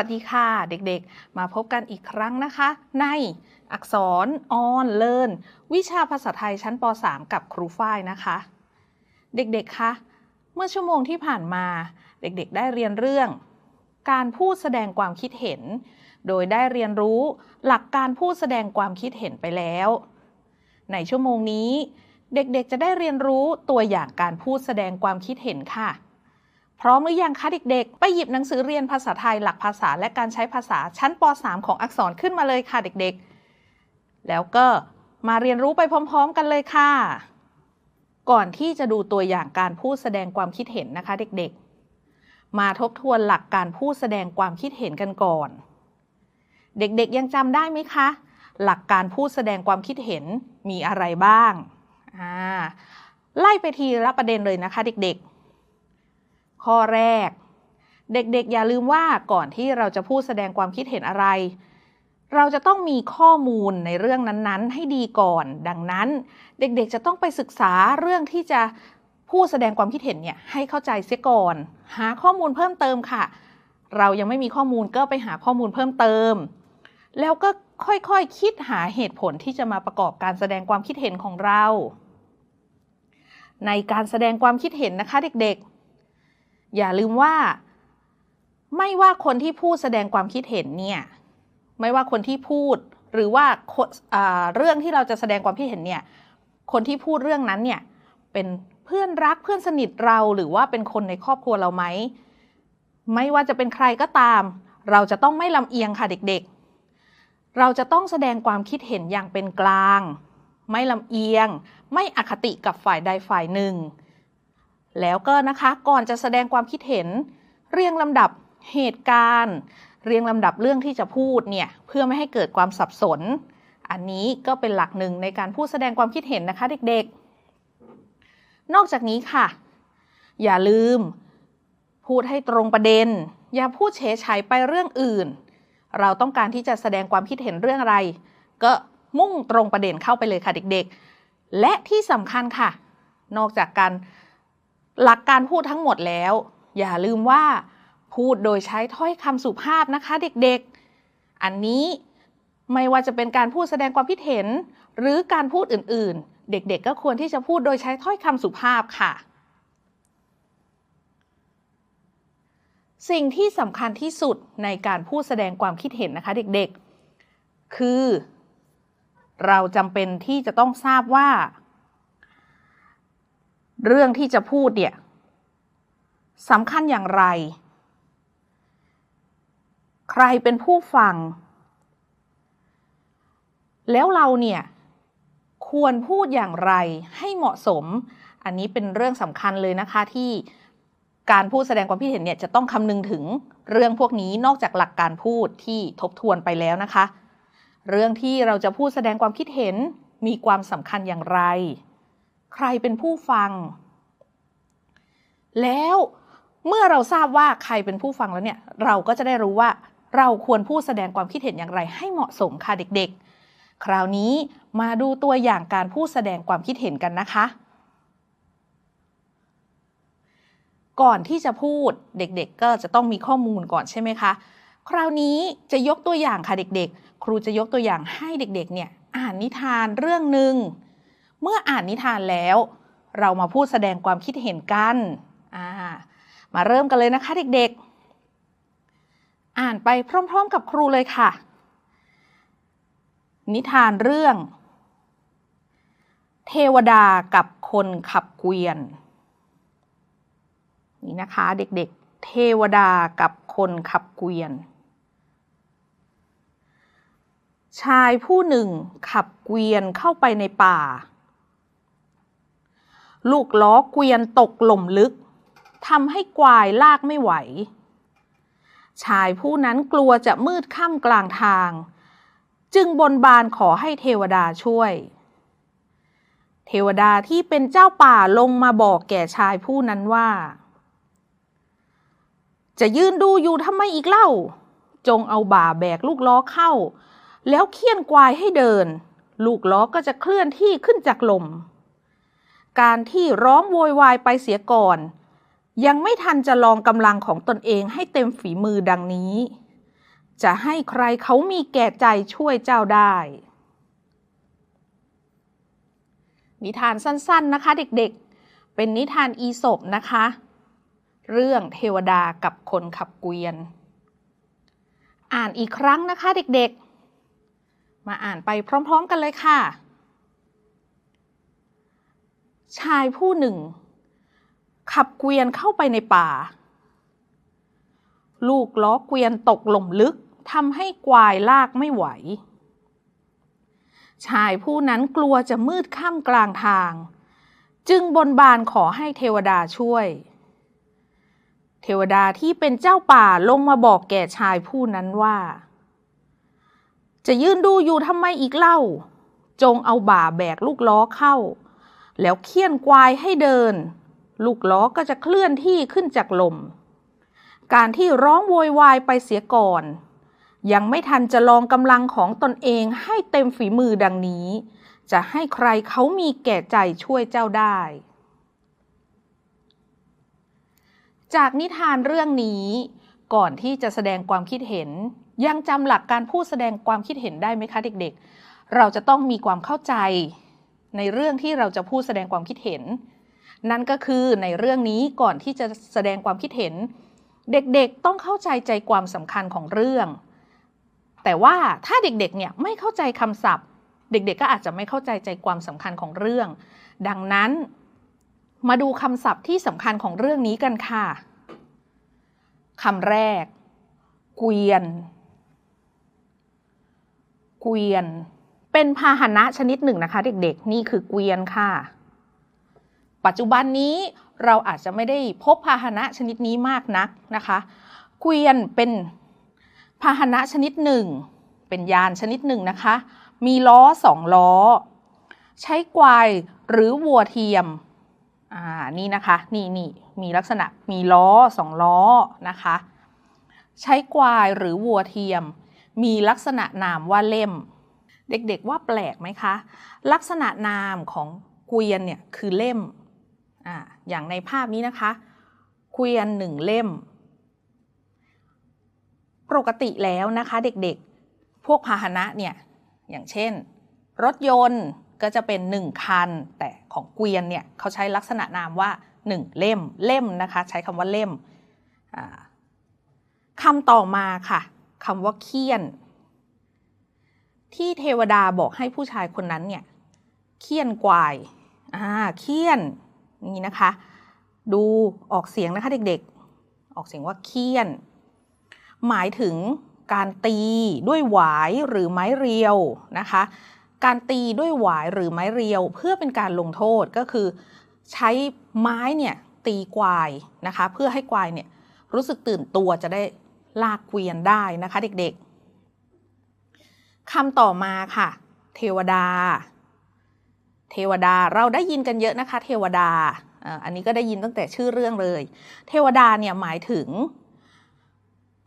สวัสดีค่ะ เด็กๆ มาพบกันอีกครั้งนะคะ ในอักษรออนเลินวิชาภาษาไทยชั้นป .3 กับครูฝ้ายนะคะ เด็กๆคะเมื่อชั่วโมงที่ผ่านมา เด็กๆ ได้เรียนเรื่อง การพูดแสดงความคิดเห็น โดยได้เรียนรู้หลักการพูดแสดงความคิดเห็นไปแล้ว ในชั่วโมงนี้ เด็กๆ จะได้เรียนรู้ตัวอย่างการพูดแสดงความคิดเห็นค่ะ พร้อมหรือยังคะเด็กๆ ไปหยิบหนังสือเรียนภาษาไทยหลักภาษาและการใช้ภาษาชั้นป .3 ของอักษรขึ้นมาเลยค่ะเด็กๆ แล้วก็มาเรียนรู้ไปพร้อม ๆ กันเลยค่ะ ก่อนที่จะดูตัวอย่างการพูดแสดงความคิดเห็นนะคะเด็กๆ มาทบทวนหลักการพูดแสดงความคิดเห็นกันก่อน เด็กๆยังจำได้ไหมคะ หลักการพูดแสดงความคิดเห็นมีอะไรบ้าง ไล่ไปทีละประเด็นเลยนะคะเด็กๆ ข้อแรก เด็กๆ อย่าลืมว่าก่อนที่เราจะพูดแสดงความคิดเห็นอะไร เราจะต้องมีข้อมูลในเรื่องนั้นๆ ให้ดีก่อน ดังนั้น เด็กๆ จะต้องไปศึกษาเรื่องที่จะพูดแสดงความคิดเห็นเนี่ยให้เข้าใจเสียก่อน หาข้อมูลเพิ่มเติมค่ะ เรายังไม่มีข้อมูลก็ไปหาข้อมูลเพิ่มเติม แล้วก็ค่อยๆคคิดหาเหตุผลที่จะมาประกอบการแสดงความคิดเห็นของเรา ในการแสดงความคิดเห็นนะคะเด็กๆ อย่าลืมว่า ไม่ว่าคนที่พูดแสดงความคิดเห็นเนี่ยไม่ว่าคนที่พูดหรือว่าเรื่องที่เราจะแสดงความคิดเห็นเนี่ยคนที่พูดเรื่องนั้นเนี่ยเป็นเพื่อนรักเพื่อนสนิทเราหรือว่าเป็นคนในครอบครัวเราไหมไม่ว่าจะเป็นใครก็ตาม เราจะต้องไม่ลำเอียงค่ะเด็กๆ เราจะต้องแสดงความคิดเห็นอย่างเป็นกลาง ไม่ลำเอียง ไม่อคติกับฝ่ายใดฝ่ายหนึ่ง แล้วก็นะคะก่อนจะแสดงความคิดเห็น เรียงลำดับเหตุการณ์ เรียงลำดับเรื่องที่จะพูดเนี่ยเพื่อไม่ให้เกิดความสับสน อันนี้ก็เป็นหลักหนึ่งในการพูดแสดงความคิดเห็นนะคะเด็กๆ นอกจากนี้ค่ะ อย่าลืม พูดให้ตรงประเด็น อย่าพูดเฉยชัยไปเรื่องอื่น เราต้องการที่จะแสดงความคิดเห็นเรื่องอะไร ก็มุ่งตรงประเด็นเข้าไปเลยค่ะเด็กๆ และที่สำคัญค่ะ นอกจากการ หลักการพูดทั้งหมดแล้ว อย่าลืมว่า พูดโดยใช้ถ้อยคำสุภาพนะคะเด็กๆ อันนี้ไม่ว่าจะเป็นการพูดแสดงความคิดเห็น หรือการพูดอื่นๆ เด็กๆ ก็ควรที่จะพูดโดยใช้ถ้อยคำสุภาพค่ะ สิ่งที่สำคัญที่สุดในการพูดแสดงความคิดเห็นนะคะ เด็กๆ คือ เราจำเป็นที่จะต้องทราบว่า เรื่องที่จะพูดเนี่ยสำคัญอย่างไร ใครเป็นผู้ฟัง แล้วเราเนี่ยควรพูดอย่างไรให้เหมาะสม อันนี้เป็นเรื่องสำคัญเลยนะคะที่การพูดแสดงความคิดเห็นเนี่ยจะต้องคำนึงถึงเรื่องพวกนี้นอกจากหลักการพูดที่ทบทวนไปแล้วนะคะ เรื่องที่เราจะพูดแสดงความคิดเห็นมีความสำคัญอย่างไร ใครเป็นผู้ฟัง แล้วเมื่อเราทราบว่าใครเป็นผู้ฟังแล้วเนี่ย เราก็จะได้รู้ว่าเราควรพูดแสดงความคิดเห็นอย่างไรให้เหมาะสมค่ะเด็กๆ คราวนี้มาดูตัวอย่างการพูดแสดงความคิดเห็นกันนะคะ ก่อนที่จะพูดเด็กๆ ก็จะต้องมีข้อมูลก่อนใช่ไหมคะ คราวนี้จะยกตัวอย่างค่ะเด็กๆ ครูจะยกตัวอย่างให้เด็กๆ เนี่ยอ่านนิทานเรื่องหนึ่ง เมื่ออ่านนิทานแล้ว เรามาพูดแสดงความคิดเห็นกันามาเริ่มกันเลยนะคะเด็กๆ อ่านไปพร้อมๆกับครูเลยค่ะ นิทานเรื่อง เทวดากับคนขับเกวียน นี่นะคะเด็กๆ เทวดากับคนขับเกวียนชายผู้หนึ่งขับเกวียนเข้าไปในป่า ลูกล้อเกวียนตกหล่มลึกทำให้กวายลากไม่ไหว ชายผู้นั้นกลัวจะมืดค่ำกลางทาง จึงบนบานขอให้เทวดาช่วย เทวดาที่เป็นเจ้าป่าลงมาบอกแก่ชายผู้นั้นว่า จะยืนดูอยู่ทำไมอีกเล่า จงเอาบ่าแบกลูกล้อเข้า แล้วเคี่ยนกวายให้เดิน ลูกล้อก็จะเคลื่อนที่ขึ้นจากลม การที่ร้องโวยวายไปเสียก่อน ยังไม่ทันจะลองกำลังของตนเองให้เต็มฝีมือดังนี้ จะให้ใครเขามีแก่ใจช่วยเจ้าได้ นิทานสั้นๆนะคะเด็กๆ เป็นนิทานอีสบนะคะ เรื่องเทวดากับคนขับเกวียน อ่านอีกครั้งนะคะเด็กๆ มาอ่านไปพร้อม ๆ กันเลยค่ะ ชายผู้หนึ่ง ขับเกวียนเข้าไปในป่า ลูกล้อเกวียนตกหล่มลึกทำให้กวายลากไม่ไหว ชายผู้นั้นกลัวจะมืดค่ำกลางทาง จึงบนบานขอให้เทวดาช่วย เทวดาที่เป็นเจ้าป่าลงมาบอกแก่ชายผู้นั้นว่า จะยืนดูอยู่ทำไมอีกเล่า จงเอาบ่าแบกลูกล้อเข้า แล้วเคี่ยนกวายให้เดิน ลูกล้อก็จะเคลื่อนที่ขึ้นจากลม การที่ร้องโวยวายไปเสียก่อน ยังไม่ทันจะลองกำลังของตนเองให้เต็มฝีมือดังนี้ จะให้ใครเขามีแก่ใจช่วยเจ้าได้ จากนิทานเรื่องนี้ก่อนที่จะแสดงความคิดเห็น ยังจำหลักการพูดแสดงความคิดเห็นได้ไหมคะเด็กๆ เราจะต้องมีความเข้าใจ ในเรื่องที่เราจะพูดแสดงความคิดเห็น นั่นก็คือในเรื่องนี้ก่อนที่จะแสดงความคิดเห็น เด็กๆต้องเข้าใจใจความสำคัญของเรื่อง แต่ว่าถ้าเด็กๆเนี่ยไม่เข้าใจคำศัพท์ เด็กๆก็อาจจะไม่เข้าใจใจความสำคัญของเรื่อง ดังนั้น มาดูคำศัพท์ที่สำคัญของเรื่องนี้กันค่ะคำแรก เกวียน เกวียน เป็นพาหนะชนิดหนึ่งนะคะ เด็กๆ นี่คือเกวียนค่ะ ปัจจุบันนี้เราอาจจะไม่ได้พบพาหนะชนิดนี้มากนักนะคะ เกวียนเป็นพาหนะชนิดหนึ่ง เป็นยานชนิดหนึ่งนะคะ มีล้อสองล้อ ใช้กวายหรือวัวเทียมอ่านี่นะคะ นี่นี่มีลักษณะมีล้อสองล้อนะคะ ใช้กวายหรือวัวเทียม มีลักษณะนามว่าเล่ม เด็กๆว่าแปลกไหมคะ ลักษณะนามของเกวียนเนี่ยคือเล่มออย่างในภาพนี้นะคะเกวียนหนึ่งเล่ม ปกติแล้วนะคะเด็กๆ พวกพาหนะเนี่ยอย่างเช่น รถยนต์ก็จะเป็นหนึ่งคัน แต่ของเกวียนเนี่ยเขาใช้ลักษณะนามว่าหนึ่งเล่มเล่มนะคะใช้คำว่าเล่มคำต่อมาค่ะคำว่าเคี่ยน ที่เทวดาบอกให้ผู้ชายคนนั้นเนี่ยเคี่ยนกวายอ่าเคี่ยนนี่นะคะ ดูออกเสียงนะคะเด็กๆ ออกเสียงว่าเคี่ยน หมายถึงการตีด้วยหวายหรือไม้เรียวนะคะ การตีด้วยหวายหรือไม้เรียวเพื่อเป็นการลงโทษก็คือ ใช้ไม้เนี่ยตีกวายนะคะ เพื่อให้กวายเนี่ยรู้สึกตื่นตัวจะได้ลากเกวียนได้นะคะเด็กๆ คำต่อมาค่ะ เทวดา เทวดาเราได้ยินกันเยอะนะคะ เทวดาอันนี้ก็ได้ยินตั้งแต่ชื่อเรื่องเลย เทวดาเนี่ยหมายถึง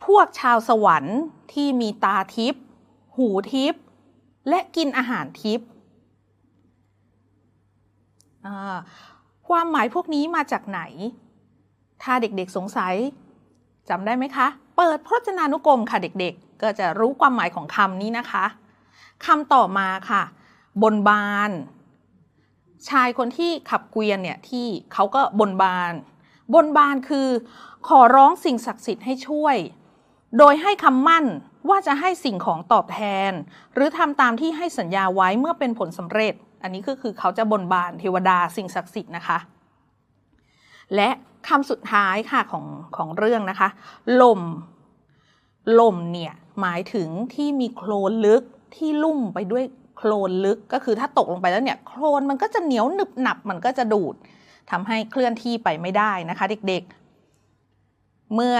พวกชาวสวรรค์ที่มีตาทิพย์หูทิพย์และกินอาหารทิพย์ความหมายพวกนี้มาจากไหน ถ้าเด็กๆสงสัยจำได้ไหมคะ เปิดพจนานุกรมค่ะเด็กๆ ก็จะรู้ความหมายของคำนี้นะคะคำต่อมาค่ะ บนบาน ชายคนที่ขับเกวียนเนี่ยที่เขาก็บนบาน บนบานคือ ขอร้องสิ่งศักดิ์สิทธิ์ให้ช่วย โดยให้คำมั่นว่าจะให้สิ่งของตอบแทน หรือทำตามที่ให้สัญญาไว้เมื่อเป็นผลสำเร็จ อันนี้ก็คือเขาจะบนบานเทวดาสิ่งศักดิ์สิทธิ์นะคะ และคำสุดท้ายค่ะของของเรื่องนะคะลมลมเนี่ย หมายถึงที่มีโคลนลึกที่ลุ่มไปด้วยโคลนลึกก็คือถ้าตกลงไปแล้วเนี่ยโคลนมันก็จะเหนียวหนึบหนับมันก็จะดูดทำให้เคลื่อนที่ไปไม่ได้นะคะเด็กๆ เมื่อ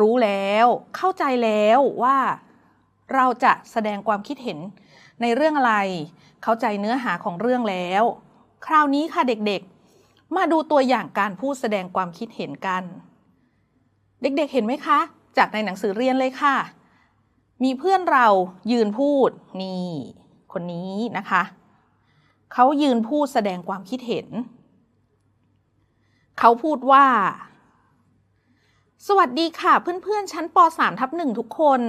รู้แล้วเข้าใจแล้วว่าเราจะแสดงความคิดเห็นในเรื่องอะไร เข้าใจเนื้อหาของเรื่องแล้ว คราวนี้ค่ะเด็กๆ มาดูตัวอย่างการพูดแสดงความคิดเห็นกัน เด็กๆเห็นไหมคะ จากในหนังสือเรียนเลยค่ะ มีเพื่อนเรายืนพูดนี่คนนี้นะคะเขายืนพูดแสดงความคิดเห็น เขาพูดว่า สวัสดีค่ะเพื่อนๆชั้นป .3 ทับหนึ่งทุกคน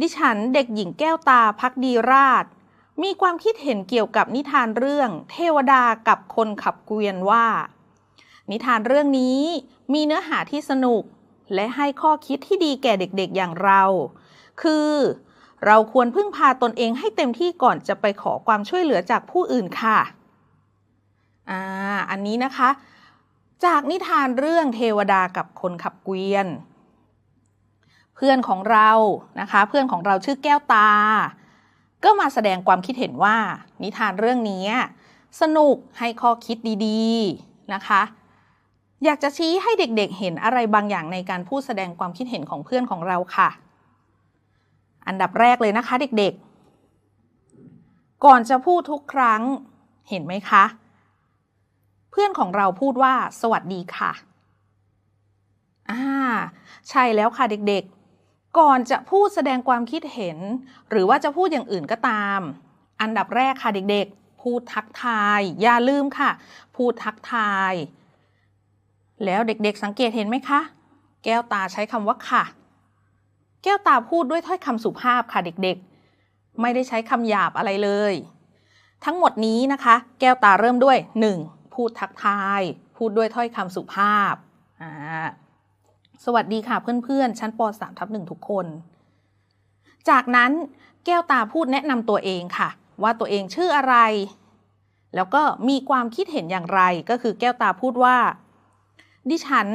ดิฉันเด็กหญิงแก้วตาพักดีราช มีความคิดเห็นเกี่ยวกับนิทานเรื่อง เทวดากับคนขับเกวียนว่า นิทานเรื่องนี้มีเนื้อหาที่สนุกและให้ข้อคิดที่ดีแก่เด็กๆอย่างเรา คือ เราควรพึ่งพาตนเองให้เต็มที่ก่อนจะไปขอความช่วยเหลือจากผู้อื่นค่ะ อ่า อันนี้นะคะ จากนิทานเรื่องเทวดากับคนขับเกวียน เพื่อนของเรานะคะ เพื่อนของเราชื่อแก้วตา ก็มาแสดงความคิดเห็นว่า นิทานเรื่องนี้สนุกให้ข้อคิดดีๆนะคะ อยากจะชี้ให้เด็กๆเห็นอะไรบางอย่างในการพูดแสดงความคิดเห็นของเพื่อนของเราค่ะ อันดับแรกเลยนะคะเด็กๆ ก่อนจะพูดทุกครั้งเห็นไหมคะ เพื่อนของเราพูดว่า สวัสดีค่ะอ่าใช่แล้วค่ะเด็กๆ ก่อนจะพูดแสดงความคิดเห็น หรือว่าจะพูดอย่างอื่นก็ตาม อันดับแรกค่ะเด็กๆ พูดทักทาย อย่าลืมค่ะ พูดทักทาย แล้วเด็กๆสังเกตเห็นไหมคะ แก้วตาใช้คำว่าค่ะ แก้วตาพูดด้วยถ้อยคำสุภาพค่ะเด็กๆ ไม่ได้ใช้คำหยาบอะไรเลย ทั้งหมดนี้นะคะ แก้วตาเริ่มด้วย 1. พูดทักทาย พูดด้วยถ้อยคำสุภาพ สวัสดีค่ะเพื่อนๆ ชั้นป .3 ทับหนึ่งทุกคน จากนั้นแก้วตาพูดแนะนำตัวเองค่ะ ว่าตัวเองชื่ออะไร แล้วก็มีความคิดเห็นอย่างไรก็คือแก้วตาพูดว่า ดิฉัน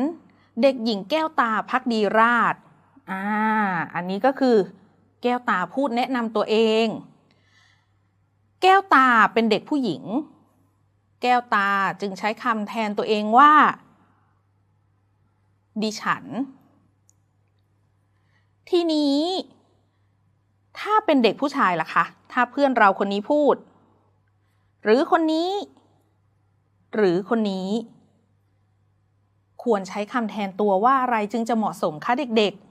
เด็กหญิงแก้วตาพักดีราช อ่า อันนี้ก็คือแก้วตาพูดแนะนำตัวเอง แก้วตาเป็นเด็กผู้หญิง แก้วตาจึงใช้คำแทนตัวเองว่า ดิฉัน ทีนี้ ถ้าเป็นเด็กผู้ชายล่ะคะ ถ้าเพื่อนเราคนนี้พูด หรือคนนี้ หรือคนนี้ ควรใช้คำแทนตัวว่าอะไรจึงจะเหมาะสมคะเด็กๆ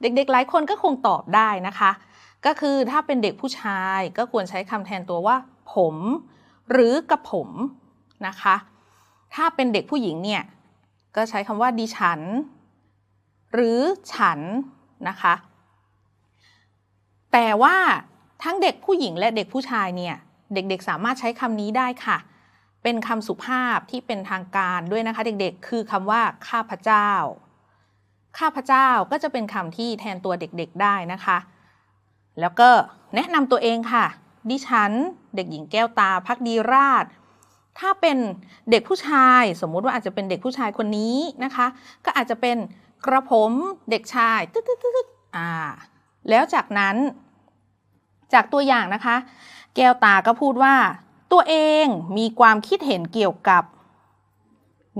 เด็กๆ หลายคนก็คงตอบได้นะคะ ก็คือถ้าเป็นเด็กผู้ชายก็ควรใช้คำแทนตัวว่า ผม หรือกับผมนะคะ ถ้าเป็นเด็กผู้หญิงเนี่ยก็ใช้คำว่าดิฉัน หรือฉันนะคะ แต่ว่าทั้งเด็กผู้หญิงและเด็กผู้ชายเนี่ยเด็กๆ สามารถใช้คำนี้ได้ค่ะ เป็นคำสุภาพที่เป็นทางการด้วยนะคะ เด็กๆ คือคำว่าข้าพเจ้า ข้าพเจ้าก็จะเป็นคำที่แทนตัวเด็กๆได้นะคะ แล้วก็แนะนำตัวเองค่ะ ดิฉันเด็กหญิงแก้วตาพักดีราช ถ้าเป็นเด็กผู้ชายสมมุติว่าอาจจะเป็นเด็กผู้ชายคนนี้นะคะ ก็อาจจะเป็นกระผมเด็กชายตึ๊ดตึ๊ดตึ๊ดอ่าแล้วจากนั้น จากตัวอย่างนะคะ แก้วตาก็พูดว่า ตัวเองมีความคิดเห็นเกี่ยวกับ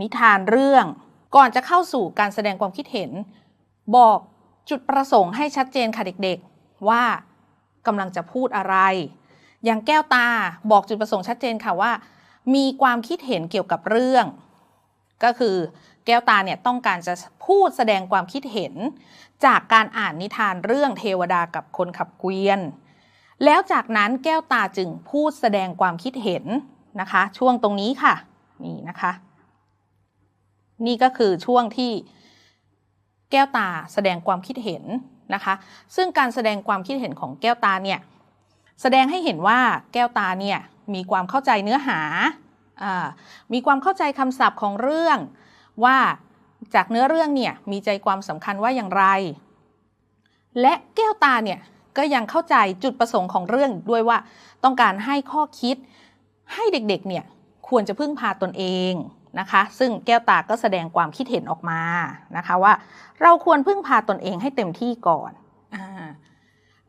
นิทานเรื่อง ก่อนจะเข้าสู่การแสดงความคิดเห็น บอกจุดประสงค์ให้ชัดเจนค่ะเด็กๆ ว่ากำลังจะพูดอะไร อย่างแก้วตาบอกจุดประสงค์ชัดเจนค่ะว่า มีความคิดเห็นเกี่ยวกับเรื่อง ก็คือแก้วตาเนี่ยต้องการจะพูดแสดงความคิดเห็น จากการอ่านนิทานเรื่องเทวดากับคนขับเกวียน แล้วจากนั้นแก้วตาจึงพูดแสดงความคิดเห็นนะคะ ช่วงตรงนี้ค่ะ นี่นะคะ นี่ก็คือช่วงที่แก้วตาแสดงความคิดเห็นนะคะ ซึ่งการแสดงความคิดเห็นของแก้วตาเนี่ยแสดงให้เห็นว่าแก้วตาเนี่ยมีความเข้าใจเนื้อหา มีความเข้าใจคำศัพท์ของเรื่อง ว่าจากเนื้อเรื่องเนี่ยมีใจความสำคัญว่าอย่างไร และแก้วตาเนี่ยก็ยังเข้าใจจุดประสงค์ของเรื่องด้วยว่า ต้องการให้ข้อคิดให้เด็กๆเนี่ยควรจะพึ่งพาตนเอง นะคะ ซึ่งแก้วตาก็แสดงความคิดเห็นออกมานะคะว่า เราควรพึ่งพาตนเองให้เต็มที่ก่อนอ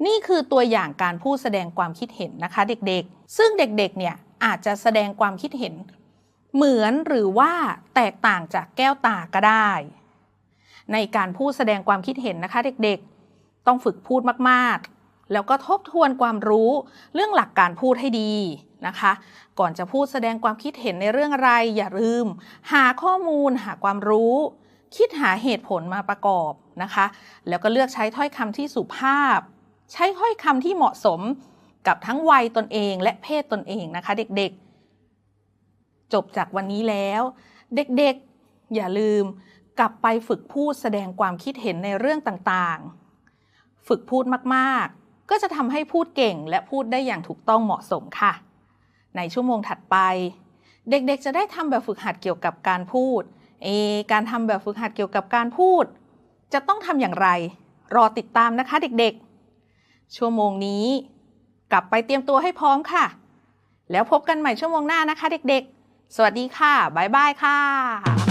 นี่คือตัวอย่างการพูดแสดงความคิดเห็นนะคะเด็กๆ ซึ่งเด็กๆเนี่ยอาจจะแสดงความคิดเห็น เหมือนหรือว่าแตกต่างจากแก้วตาก็ได้ ในการพูดแสดงความคิดเห็นนะคะเด็กๆ ต้องฝึกพูดมากๆ แล้วก็ทบทวนความรู้เรื่องหลักการพูดให้ดีนะคะ ก่อนจะพูดแสดงความคิดเห็นในเรื่องอะไรอย่าลืม หาข้อมูลหาความรู้ คิดหาเหตุผลมาประกอบนะคะ แล้วก็เลือกใช้ถ้อยคำที่สุภาพ ใช้ถ้อยคำที่เหมาะสมกับทั้งวัยตนเองและเพศตนเองนะคะ เด็กๆ จบจากวันนี้แล้ว เด็กๆ อย่าลืมกลับไปฝึกพูดแสดงความคิดเห็นในเรื่องต่างๆ ฝึกพูดมากๆ ก็จะทำให้พูดเก่งและพูดได้อย่างถูกต้องเหมาะสมค่ะ ในชั่วโมงถัดไป เด็กๆ จะได้ทำแบบฝึกหัดเกี่ยวกับการพูด เอ การทำแบบฝึกหัดเกี่ยวกับการพูด จะต้องทำอย่างไร รอติดตามนะคะเด็กๆ ชั่วโมงนี้ กลับไปเตรียมตัวให้พร้อมค่ะ แล้วพบกันใหม่ชั่วโมงหน้านะคะ เด็กๆ สวัสดีค่ะ บ๊ายบายค่ะ